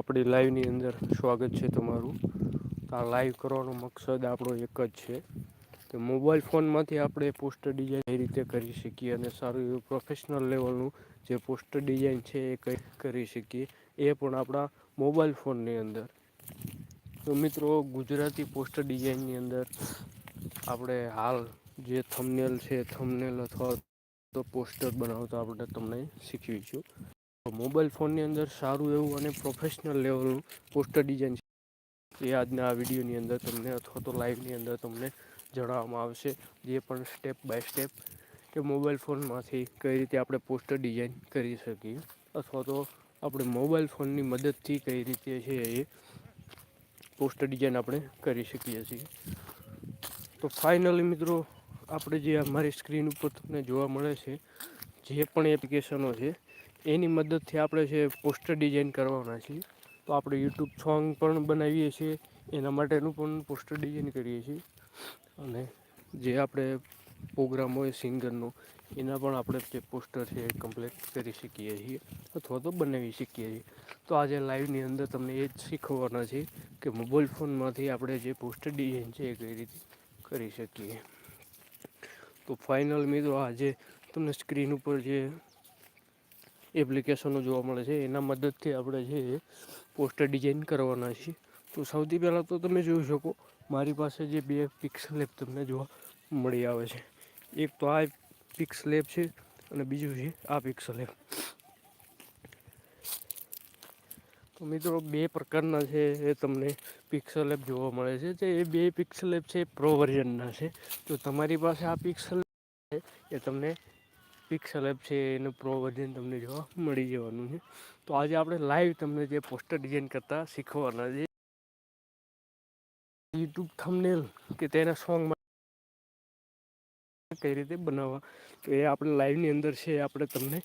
આપણી લાઈવની અંદર સ્વાગત છે તમારું. તો આ લાઈવ કરવાનો મકસદ આપણો એક જ છે કે મોબાઈલ ફોનમાંથી આપણે પોસ્ટર ડિઝાઇન એ રીતે કરી શકીએ અને સારું એવું પ્રોફેશનલ લેવલનું જે પોસ્ટર ડિઝાઇન છે એ કંઈક કરી શકીએ, એ પણ આપણા મોબાઈલ ફોનની અંદર. તો મિત્રો, ગુજરાતી પોસ્ટર ડિઝાઇનની અંદર આપણે હાલ જે થમનેલ છે થમનેલ અથવા તો પોસ્ટર બનાવતા આપણે તમને શીખવીશું. મોબાઈલ ફોનની અંદર સારું એવું અને પ્રોફેશનલ લેવલનું પોસ્ટર ડિઝાઇન છે. એ આજના આ વિડીયોની અંદર તમને અથવા તો લાઈવની અંદર તમને જણાવવામાં આવશે જે પણ સ્ટેપ બાય સ્ટેપ કે મોબાઈલ ફોનમાંથી કઈ રીતે આપણે પોસ્ટર ડિઝાઇન કરી શકીએ અથવા તો આપણે મોબાઈલ ફોનની મદદથી કઈ રીતે છે એ પોસ્ટર ડિઝાઇન આપણે કરી શકીએ છીએ. તો ફાઇનલી મિત્રો, આપણે જે અમારી સ્ક્રીન ઉપર તમને જોવા મળે છે, જે પણ એપ્લિકેશનો છે એની મદદથી આપણે છે પોસ્ટર ડિઝાઇન કરવાના છીએ, તો આપણે યુટ્યુબ સોંગ પણ બનાવીએ છીએ, એના માટેનું પણ પોસ્ટર ડિઝાઇન કરીએ છીએ. અને જે આપણે પ્રોગ્રામ હોય સિંગરનો, એના પણ આપણે જે પોસ્ટર છે એ કમ્પ્લીટ કરી શકીએ છીએ, અથવા તો બનાવી શકીએ છીએ. તો આજે લાઈવની અંદર તમને એ જ શીખવવાના છે કે મોબાઈલ ફોનમાંથી આપણે જે પોસ્ટર ડિઝાઇન છે એ કઈ રીતે કરી શકીએ. તો ફાઇનલ મિત્રો આજે તમને સ્ક્રીન ઉપર જે એપ્લિકેશનો જોવા મળે છે. એના મદદથી આપણે છે પોસ્ટર ડિઝાઇન કરવાના છીએ. તો સૌથી પહેલાં તો તમે જોઈ શકો, મારી પાસે જે બે પિક્સલ એપ તમને જોવા મળી આવે છે. એક તો આ પિક્સલ એપ છે અને બીજું છે આ પિક્સલ એપ તો મિત્રો, બે પ્રકારના છે એ તમને પિક્સલ એપ જોવા મળે છે. જે એ બે પિક્સલ એપ છે પ્રો વર્ઝનના છે. તો તમારી પાસે આ પિક્સલ એ તમને પિક્સલ એપ છે, એનું પ્રો વર્ઝન તમને જોવા મળી જવાનું છે. તો આજે આપણે લાઈવ તમને જે પોસ્ટર ડિઝાઇન કરતા શીખવાના છે. યુટ્યુબ થંબનેલ કે તેના સોંગમાં કઈ રીતે બનાવવા? તો એ આપણે લાઈવની અંદર છે આપણે તમને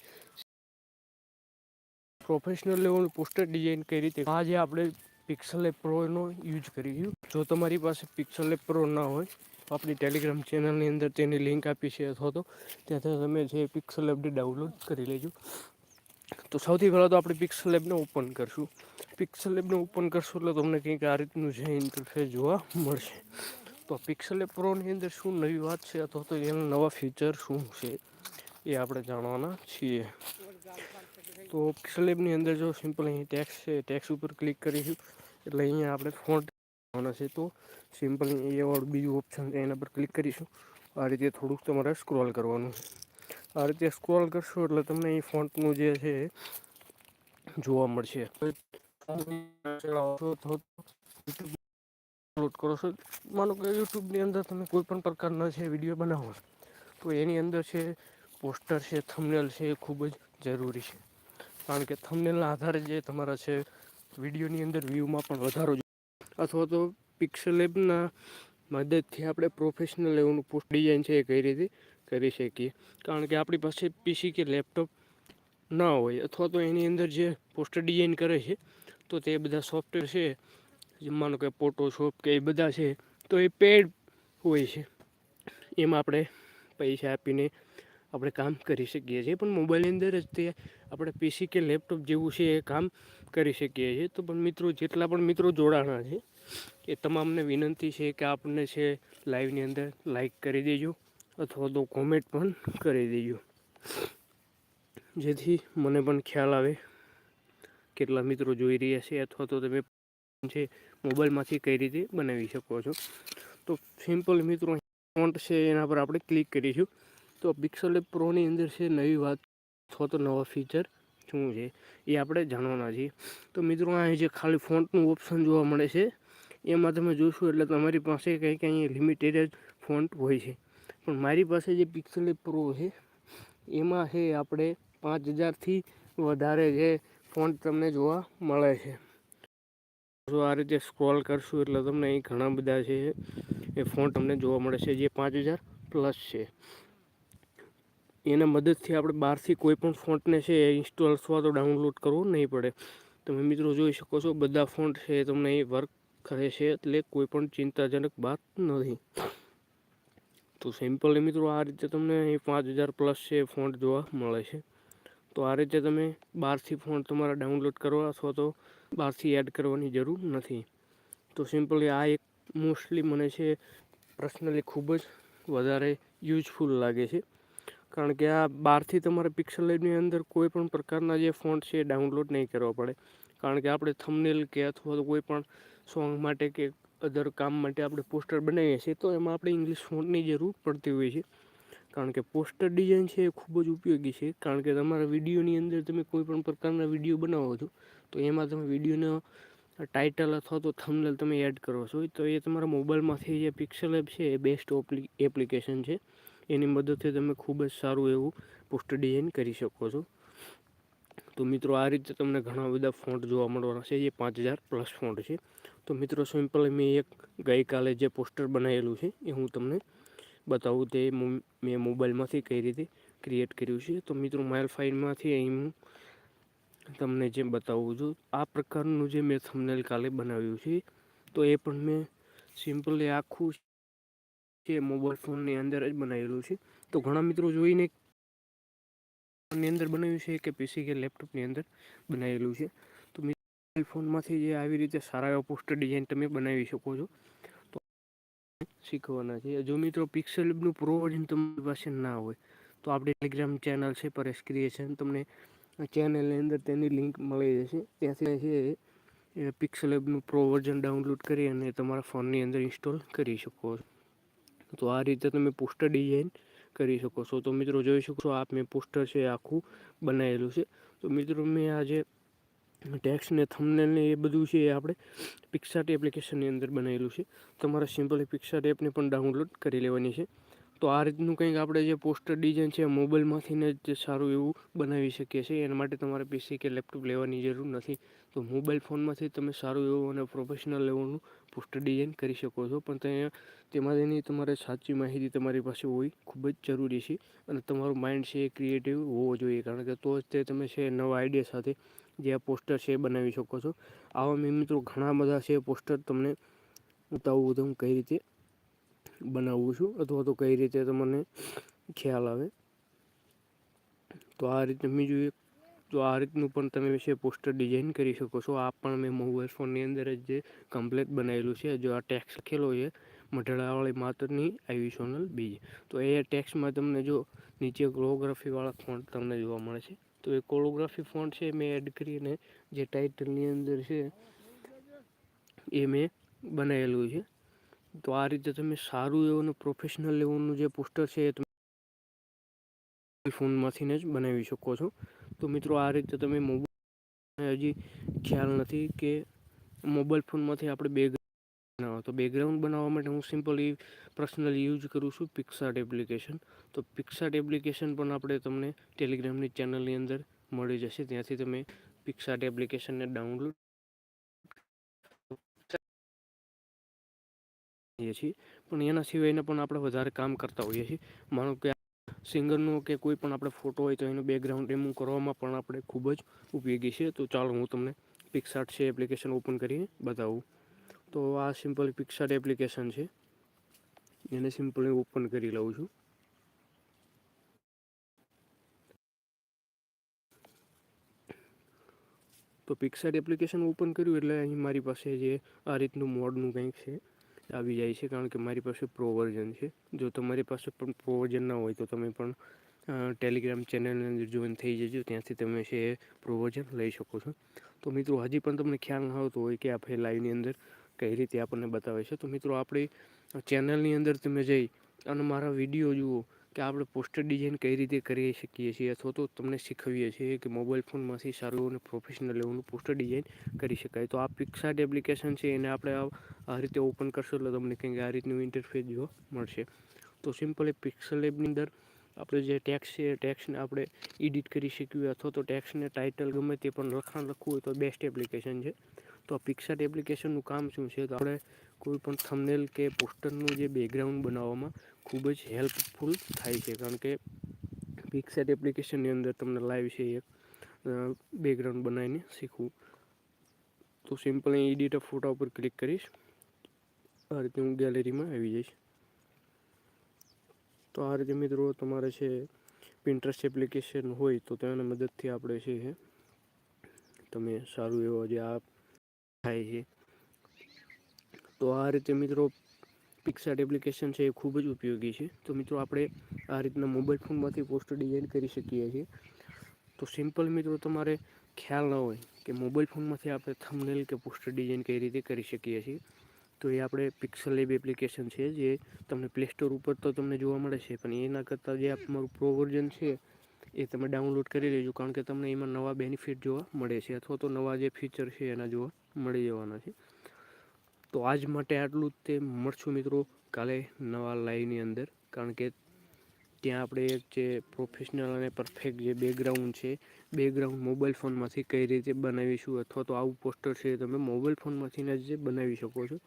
પ્રોફેશનલ લેવલ પોસ્ટર ડિઝાઇન કઈ રીતે આજે આપણે પિક્સલ એપ પ્રોનો યુઝ કરીશું જો તમારી પાસે પિક્સલ એપ પ્રો ના હોય, તો આપણી ટેલિગ્રામ ચેનલની અંદર તેની લિંક આપી છે અથવા તો ત્યાંથી તમે જે પિક્સલ એપને ડાઉનલોડ કરી લેજો. તો સૌથી પહેલાં તો આપણે પિક્સલ એપને ઓપન કરશું. પિક્સલ એપને ઓપન કરશું એટલે તમને કંઈક આ રીતનું છે ઇન્ટરફેસ જોવા મળશે. તો પિક્સલ એપ પ્રોની અંદર શું નવી વાત છે અથવા તો એના નવા ફીચર શું છે, એ આપણે જાણવાના છીએ. તો પિક્સલ અંદર જો સિમ્પલ અહીં ટેક્સ છે ટેક્સ ઉપર ક્લિક કરીશું. એટલે અહીંયા આપણે ફોન્ટ કરવાના છે, તો સિમ્પલ એ વાળું બીજું ઓપ્શન છે, એના પર ક્લિક કરીશું. આ રીતે થોડુંક તમારે સ્ક્રોલ કરવાનું આ રીતે સ્ક્રોલ કરશો એટલે તમને અહીં ફોન્ટનું જે છે જોવા મળશે. અપલોડ કરો છો. માનો કે યુટ્યુબની અંદર તમે કોઈ પણ પ્રકારના છે વીડિયો બનાવો તો એની અંદર છે પોસ્ટર છે થમનેલ છે, એ ખૂબ જ જરૂરી છે. કારણ કે થંબનેલના આધારે જે તમારા છે વિડીયોની અંદર વ્યૂમાં પણ વધારો અથવા તો પિક્સલ એપના મદદથી આપણે પ્રોફેશનલ લેવલનું પોસ્ટ ડિઝાઇન છે એ કઈ રીતે કરી શકીએ. કારણ કે આપણી પાસે પીસી કે લેપટોપ ના હોય અથવા તો એની અંદર જે પોસ્ટર ડિઝાઇન કરે છે, તો તે બધા સોફ્ટવેર છે માનો કે ફોટોશોપ કે એ બધા છે, તો એ પેડ હોય છે. એમાં આપણે પૈસા આપીને આપણે કામ કરી શકીએ છીએ. પણ મોબાઈલની અંદર જ તે આપણે પીસી કે લેપટોપ જેવું છે એ કામ કરી શકીએ છીએ. તો પણ મિત્રો, જેટલા પણ મિત્રો જોડાણા છે, એ તમામને વિનંતી છે કે આપણને છે લાઈવની અંદર લાઈક કરી દેજો, અથવા તો કોમેન્ટ પણ કરી દેજો. જેથી મને પણ ખ્યાલ આવે કેટલા મિત્રો જોઈ રહ્યા છે, અથવા તો તમે છે મોબાઈલમાંથી કઈ રીતે બનાવી શકો છો. તો સિમ્પલ મિત્રો ફોન્ટ છે, એના પર આપણે ક્લિક કરીશું. તો પિક્સલ પ્રોની અંદર છે નવી વાત. અથવા તો નવા ફીચર શું છે એ આપણે જાણવાના છીએ. તો મિત્રો અહીં જે ખાલી ફોન્ટનું ઓપ્શન જોવા મળે છે, એમાં તમે જોશો એટલે તમારી પાસે કંઈક અહીં લિમિટેડ જ ફોન્ટ હોય છે. પણ મારી પાસે જે પિક્સલ પ્રો છે, એમાં છે આપણે પાંચ હજારથી વધારે જે ફોન્ટ તમને જોવા મળે છે. જો આ રીતે સ્ક્રોલ કરશું એટલે તમને અહીં ઘણા બધા છે એ ફોન તમને જોવા મળે છે, જે પાંચ હજાર પ્લસ છે. એના મદદથી આપણે બહારથી કોઈ પણ ફોન્ટને છે એ ઇન્સ્ટોલ અથવા તો ડાઉનલોડ કરવું નહીં પડે. તમે મિત્રો જોઈ શકો છો બધા ફોન્ટ છે એ તમને અહીં વર્ક કરે છે એટલે કોઈ પણ ચિંતાજનક વાત નથી. તો સિમ્પલી મિત્રો આ રીતે તમને અહીં પાંચ હજાર પ્લસ છે ફોન્ટ જોવા મળે છે. તો આ રીતે તમે બહારથી ફોન્ટ તમારા ડાઉનલોડ કરવા અથવા તો બહારથી એડ કરવાની જરૂર નથી. તો સિમ્પલી આ એક મોસ્ટલી મને છે પર્સનલી ખૂબ જ વધારે યુઝફુલ લાગે છે. કારણ કે આ બહારથી તમારે પિક્સલ લેબની અંદર કોઈ પણ પ્રકારના જે ફોન્ટ છે એ ડાઉનલોડ નહીં કરવા પડે. કારણ કે આપણે થમનેલ કે અથવા તો કોઈ પણ સોંગ માટે કે અધર કામ માટે આપણે પોસ્ટર બનાવીએ છીએ, તો એમાં આપણે ઇંગ્લિશ ફોન્ટની જરૂર પડતી હોય છે. કારણ કે પોસ્ટર ડિઝાઇન છે એ ખૂબ જ ઉપયોગી છે. કારણ કે તમારા વિડીયોની અંદર તમે કોઈ પણ પ્રકારના વીડિયો બનાવો છો, તો એમાં તમે વિડીયોનો ટાઇટલ અથવા તો થમનેલ તમે એડ કરો છો, તો એ તમારા મોબાઈલમાંથી જે પિક્સલ એપ છે એ બેસ્ટ એપ્લિકેશન છે. એની મદદથી તમે ખૂબ જ સારું એવું પોસ્ટર ડિઝાઇન કરી શકો છો. તો મિત્રો, આ રીતે તમને ઘણા બધા ફોન્ટ જોવા મળવાના છે. જે પાંચ હજાર પ્લસ ફોન્ટ છે. તો મિત્રો, સિમ્પલ મેં એક ગઈકાલે જે પોસ્ટર બનાવેલું છે, એ હું તમને બતાવું. તે મેં મોબાઈલમાંથી કઈ રીતે ક્રિએટ કર્યું છે. તો મિત્રો માઇલ ફાઇલમાંથી અહીં હું તમને જે બતાવું છું. આ પ્રકારનું જે મેં થમનેલ કાલે બનાવ્યું છે. તો એ પણ મેં સિમ્પલી આખું છે મોબાઈલ ફોનની અંદર જ બનાવેલું છે. તો ઘણા મિત્રો જોઈને ફોનની અંદર બનાવ્યું છે કે પીસી કે લેપટોપની અંદર બનાવેલું છે. તો મોબાઈલ ફોનમાંથી જે આવી રીતે સારા એવા પોસ્ટર ડિઝાઇન તમે બનાવી શકો છો. તો શીખવાના છે. જો મિત્રો પિક્સેલનું પ્રો વર્ઝન તમારી પાસે ના હોય, તો આપણે ટેલિગ્રામ ચેનલ છે પરેશ ક્રિએશન તમને ચેનલની અંદર તેની લિંક મળી જશે. ત્યાંથી છે પિક્સલ એપનું પ્રો વર્ઝન ડાઉનલોડ કરી અને તમારા ફોનની અંદર ઇન્સ્ટોલ કરી શકો છો. તો આ રીતે તમે પોસ્ટર ડિઝાઇન કરી શકો છો. તો મિત્રો જોઈ શકો છો, આ મેં પોસ્ટર છે આખું બનાવેલું છે. તો મિત્રો મેં આ જે ટેક્સ ને થમનેલ એ બધું છે, એ આપણે પિક્સાર્ટ એપ્લિકેશનની અંદર બનાવેલું છે. તમારે સિમ્પલી પિક્સાર્ટ એપને પણ ડાઉનલોડ કરી લેવાની છે. તો આ રીતનું કંઈક આપણે જે પોસ્ટર ડિઝાઇન છે મોબાઈલમાંથીને જ સારું એવું બનાવી શકીએ છીએ. એના માટે તમારે પીસી કે લેપટોપ લેવાની જરૂર નથી. તો મોબાઈલ ફોનમાંથી તમે સારું એવું અને પ્રોફેશનલ લેવલનું પોસ્ટર ડિઝાઇન કરી શકો છો. પણ ત્યાં તેમાં તેની તમારે સાચી માહિતી તમારી પાસે હોવી ખૂબ જ જરૂરી છે અને તમારું માઇન્ડ છે એ ક્રિએટિવ હોવો જોઈએ. કારણ કે તો જ તે તમે છે નવા આઈડિયા સાથે જે આ પોસ્ટર છે એ બનાવી શકો છો. આવા મેં મિત્રો ઘણા બધા છે પોસ્ટર તમને બતાવું હું કઈ રીતે બનાવું છું અથવા તો કઈ રીતે તમને ખ્યાલ આવે. તો આ રીતે બીજું એક તો આ રીતનું પણ તમે વિશે પોસ્ટર ડિઝાઇન કરી શકો છો. આ પણ મેં મોબાઈલ ફોનની અંદર જ જે કમ્પ્લેટ બનાવેલું છે. જો આ ટેક્સ લખેલો છે મઢડાવાળી માતરની આઈવી સોનલ બીજ. તો એ ટેક્સમાં તમને જો નીચે કોલોગ્રાફીવાળા ફોન્ટ તમને જોવા મળે છે. તો એ કોલોગ્રાફી ફોન્ટ છે મેં એડ કરીને જે ટાઇટલની અંદર છે, એ મેં બનાવેલું છે. તો આ રીતે તમે સારું એવું પ્રોફેશનલ લેવલનું જે પોસ્ટર છે એ તમે ફોનમાંથીને જ બનાવી શકો છો. તો મિત્રો આ રીતે તમે મોબાઈલ હજી ખ્યાલ નથી કે મોબાઈલ ફોનમાંથી આપણે બે બનાવો. તો બેકગ્રાઉન્ડ બનાવવા માટે હું સિમ્પલી પર્સનલી યુઝ કરું છું પિક્સાર્ટ એપ્લિકેશન તો પિક્સાર્ટ એપ્લિકેશન પણ આપણે તમને ટેલિગ્રામની ચેનલની અંદર મળી જશે. ત્યાંથી તમે પિક્સાર્ટ એપ્લિકેશનને ડાઉનલોડ છીએ. પણ એના સિવાયને પણ આપણે વધારે કામ કરતા હોઈએ છીએ. માનો કે સિંગરનો કે કોઈ પણ આપણે ફોટો હોય તો એનું બેકગ્રાઉન્ડ રિમૂવ કરવામાં પણ આપણે ખૂબ જ ઉપયોગી છે. તો ચાલો હું તમને પિક્સાર્ટ છે એપ્લિકેશન ઓપન કરીને બતાવું. તો આ સિમ્પલ પિક્સાર્ટ એપ્લિકેશન છે. એને સિમ્પલી ઓપન કરી લઉં છું. તો પિક્સાર્ટ એપ્લિકેશન ઓપન કર્યું એટલે અહીં મારી પાસે જે આ રીતનું મોડનું કંઈક છે. આવી જાય છે, કારણ કે મારી પાસે પ્રો વર્ઝન છે. જો તમારી પાસે પણ પ્રો ના હોય તો તમે પણ ટેલિગ્રામ ચેનલની અંદર જોઈન થઈ જજો. ત્યાંથી તમે છે પ્રો વર્ઝન લઈ શકો છો. તો મિત્રો, હજી પણ તમને ખ્યાલ ન આવતો હોય કે આપણે લાઈવની અંદર કઈ રીતે આપણને બતાવે છે. તો મિત્રો, આપણી ચેનલની અંદર તમે જઈ અને મારા વીડિયો જુઓ. કે આપણે પોસ્ટર ડિઝાઇન કઈ રીતે કરી શકીએ છીએ અથવા તો તમને શીખવીએ છીએ કે મોબાઈલ ફોનમાંથી સારું અને પ્રોફેશનલ લેવલનું પોસ્ટર ડિઝાઇન કરી શકાય. તો આ પિક્સાર્ટ એપ્લિકેશન છે, એને આપણે આ રીતે ઓપન કરશો એટલે તમને કંઈક આ રીતનું ઇન્ટરફેસ જોવા મળશે. તો સિમ્પલ એ પિક્સલ એપની અંદર આપણે જે ટેક્સ છે, ટેક્સને આપણે એડિટ કરી શકીએ અથવા તો ટેક્સને ટાઇટલ ગમે તે પણ લખાણ લખવું હોય તો બેસ્ટ એપ્લિકેશન છે. તો આ પિક્સાર્ટ એપ્લિકેશનનું કામ શું છે? તો આપણે કોઈ પણ થમનેલ કે પોસ્ટરનું જે બેકગ્રાઉન્ડ બનાવવામાં ખૂબ જ હેલ્પફુલ થાય છે. કારણ કે પિક્સેટ એપ્લિકેશનની અંદર તમને લાઈવ છે એક બેકગ્રાઉન્ડ બનાવીને શીખવું. તો સિમ્પલ અહીં એડિટ ફોટા ઉપર ક્લિક કરીશ. આ રીતે હું ગેલેરીમાં આવી જઈશ. તો આ રીતે મિત્રો તમારે છે પિન્ટરેસ્ટ એપ્લિકેશન હોય તો તેના મદદથી આપણે છે તમે સારું એવો જે આ થાય છે. તો આ રીતે મિત્રો પિક્સાર્ટ એપ્લિકેશન છે એ ખૂબ જ ઉપયોગી છે. તો મિત્રો, આપણે આ રીતના મોબાઈલ ફોનમાંથી પોસ્ટર ડિઝાઇન કરી શકીએ છીએ. તો સિમ્પલ મિત્રો, તમારે ખ્યાલ ન હોય કે મોબાઈલ ફોનમાંથી આપણે થંબનેલ કે પોસ્ટર ડિઝાઇન કઈ રીતે કરી શકીએ છીએ. તો એ આપણે પિક્સલ લેબ એપ્લિકેશન છે, જે તમને પ્લે સ્ટોર ઉપર તો તમને જોવા મળે છે, પણ એના કરતાં જે તમારું પ્રો વર્ઝન છે, એ તમે ડાઉનલોડ કરી લેજો, કારણ કે તમને એમાં નવા બેનિફિટ જોવા મળે છે, અથવા તો નવા જે ફીચર છે એના જોવા મળી જવાના છે. તો આજ માટે આટલું જ તે. મળશું મિત્રો કાલે નવા લાઈવની અંદર. કારણ કે ત્યાં આપણે એક જે પ્રોફેશનલ અને પરફેક્ટ જે બેકગ્રાઉન્ડ છે બેકગ્રાઉન્ડ મોબાઈલ ફોનમાંથી કઈ રીતે બનાવીશું અથવા તો આવું પોસ્ટર છે તમે મોબાઈલ ફોનમાંથીને જ બનાવી શકો છો.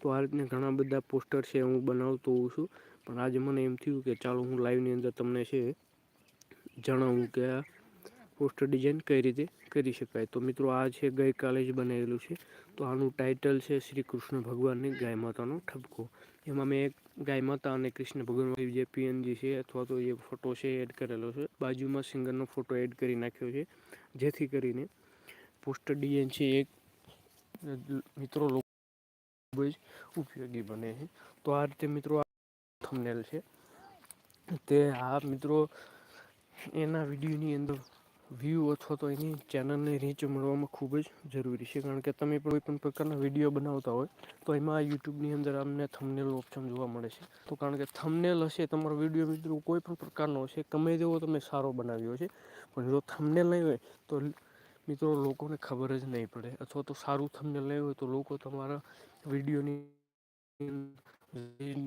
તો આ રીતના ઘણા બધા પોસ્ટર છે હું બનાવતો હોઉં છું. પણ આજે મને એમ થયું કે ચાલો હું લાઈવની અંદર તમને છે જણાવું કે આ પોસ્ટર ડિઝાઇન કઈ રીતે કરી શકાય? તો મિત્રો આ છે ગઈકાલે જ બનાવેલું છે. તો આનું ટાઇટલ છે શ્રી કૃષ્ણ ભગવાનની ગાય માતાનો ઠપકો. એમાં મેં એક ગાય માતા અને કૃષ્ણ ભગવાન જે પીએનજી છે અથવા તો જે ફોટો છે એડ કરેલો છે. બાજુમાં સિંગરનો ફોટો એડ કરી નાખ્યો છે. જેથી કરીને પોસ્ટર ડિઝાઇન છે એક મિત્રો લોકો ખૂબ જ ઉપયોગી બને છે. તો આ રીતે મિત્રો થંબનેલ છે. તે આ મિત્રો એના વિડીયોની અંદર વ્યૂ અથવા તો એની ચેનલને રીચ મળવામાં ખૂબ જ જરૂરી છે. કારણ કે તમે કોઈ પણ પ્રકારના વીડિયો બનાવતા હોય, તો એમાં યુટ્યુબની અંદર અમને થંબનેલ ઓપ્શન જોવા મળે છે. તો કારણ કે થંબનેલ હશે, તમારો વીડિયો મિત્રો કોઈ પણ પ્રકારનો હશે, ગમે તેવો તમે સારો બનાવ્યો છે, પણ જો થંબનેલ નહીં હોય, તો મિત્રો લોકોને ખબર જ નહીં પડે. અથવા તો સારું થંબનેલ નહીં હોય, તો લોકો તમારા વિડીયોની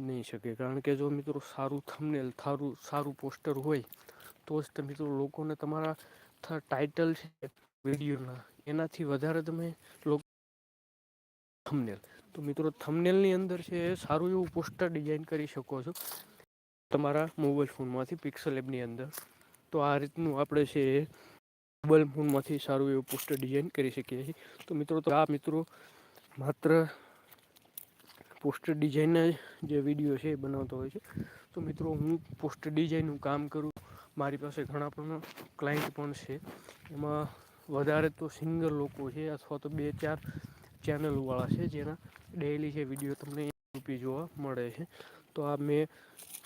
નહીં શકે. કારણ કે જો મિત્રો સારું થંબનેલ સારું સારું પોસ્ટર હોય તો જ મિત્રો લોકોને તમારા ટાઇટલ છે વિડીયોના, એનાથી વધારે તમે લોકો થમનેલ તો મિત્રો થમનેલની અંદર છે, સારું એવું પોસ્ટર ડિઝાઇન કરી શકો છો તમારા મોબાઈલ ફોનમાંથી પિક્સલ એપની અંદર. તો આ રીતનું આપણે છે મોબાઈલ ફોનમાંથી સારું એવું પોસ્ટર ડિઝાઇન કરી શકીએ છીએ. તો મિત્રો તો આ મિત્રો માત્ર પોસ્ટર ડિઝાઇનના જે વીડિયો છે એ બનાવતો હોય છે. તો મિત્રો હું પોસ્ટર ડિઝાઇનનું કામ કરું મારી પાસે ઘણા પણ ક્લાયન્ટ પણ છે. એમાં વધારે તો સિંગર લોકો છે અથવા તો બે ચાર ચેનલવાળા છે જેના ડેઈલી છે વીડિયો તમને રૂપી જોવા મળે છે. તો આ મેં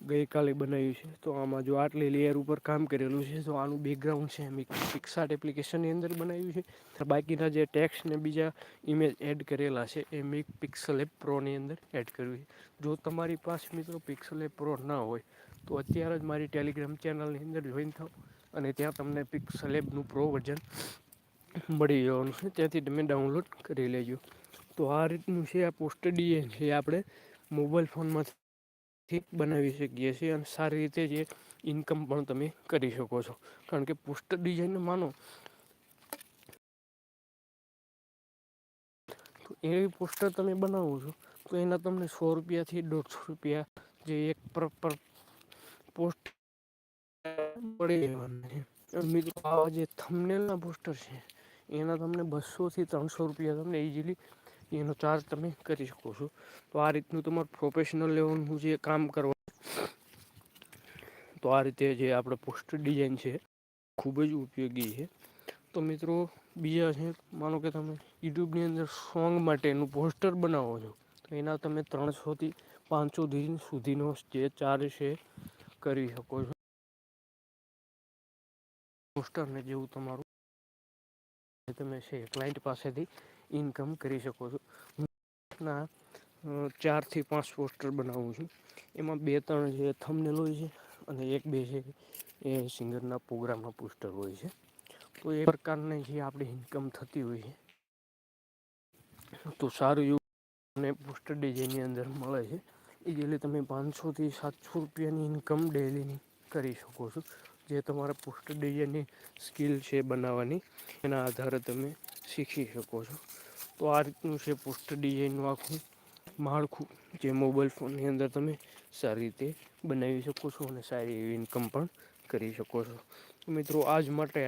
ગઈકાલે બનાવ્યું છે. તો આમાં જો આટલી લેયર ઉપર કામ કરેલું છે, તો આનું બેકગ્રાઉન્ડ છે મેં પિક્સાર્ટ એપ્લિકેશનની અંદર બનાવ્યું છે. બાકીના જે ટેક્સ ને બીજા ઇમેજ એડ કરેલા છે, એ મેં પિક્સલ એપ પ્રોની અંદર એડ કર્યું છે. જો તમારી પાસે મિત્રો પિક્સલ એપ પ્રો ના હોય, તો અત્યારે જ મારી ટેલિગ્રામ ચેનલની અંદર જોઈન થાઓ અને ત્યાં તમને પિક્સલ એપનું પ્રો વર્ઝન મળી જવાનું છે. ત્યાંથી તમે ડાઉનલોડ કરી લેજો. તો આ રીતનું છે આ પોસ્ટ ડીએન છે. આપણે મોબાઈલ ફોનમાંથી બનાવી શકીએ છીએ અને સારી રીતે જે ઇન્કમ પણ તમે કરી શકો છો. કારણ કે પોસ્ટર ડિઝાઇન માનો, તો એ પોસ્ટર તમે બનાવો છો, તો એના તમને સો રૂપિયાથી દોઢસો રૂપિયા જે એક પર પર પોસ્ટ પડી જવાના છે મિત્રો આવા જે થમનેલના પોસ્ટર છે, એના તમને બસોથી ત્રણસો રૂપિયા તમને ઇઝીલી એનો ચાર્જ તમે કરી શકો છો. તો આ રીતનું તમારું પ્રોફેશનલ લેવલનું જે કામ કરવાનું. તો આ રીતે જે આપણે પોસ્ટર ડિઝાઇન છે, ખૂબ જ ઉપયોગી છે. તો મિત્રો, બીજા છે, માનો કે તમે યુટ્યુબની અંદર સોંગ માટેનું પોસ્ટર બનાવો છો, તો એના તમે ત્રણસોથી પાંચસો સુધીનો જે ચાર્જ છે, કરી શકો છો. પોસ્ટરને જેવું તમારું તમે છે ક્લાયન્ટ પાસેથી ઇન્કમ કરી શકો છો. ના ચારથી પાંચ પોસ્ટર બનાવું છું. એમાં બે ત્રણ જે થમનેલ હોય છે અને એક બે છે એ સિંગરના પ્રોગ્રામના પોસ્ટર હોય છે. તો એ પ્રકારની જે આપણી ઇન્કમ થતી હોય છે, તો સારું એવું પોસ્ટર ડિઝાઇનની અંદર મળે છે. એ ડેલી તમે પાંચસોથી સાતસો રૂપિયાની ઇન્કમ ડેલીની કરી શકો છો. જે તમારા પોસ્ટર ડિઝાઇનની સ્કિલ છે બનાવવાની, એના આધારે તમે શીખી શકો છો. તો આ રીતનું છે પોસ્ટર ડિઝાઇનનું આખું માળખું, જે મોબાઈલ ફોનની અંદર તમે સારી રીતે બનાવી શકો છો અને સારી એવી ઇન્કમ પણ કરી શકો છો. મિત્રો, આજ માટે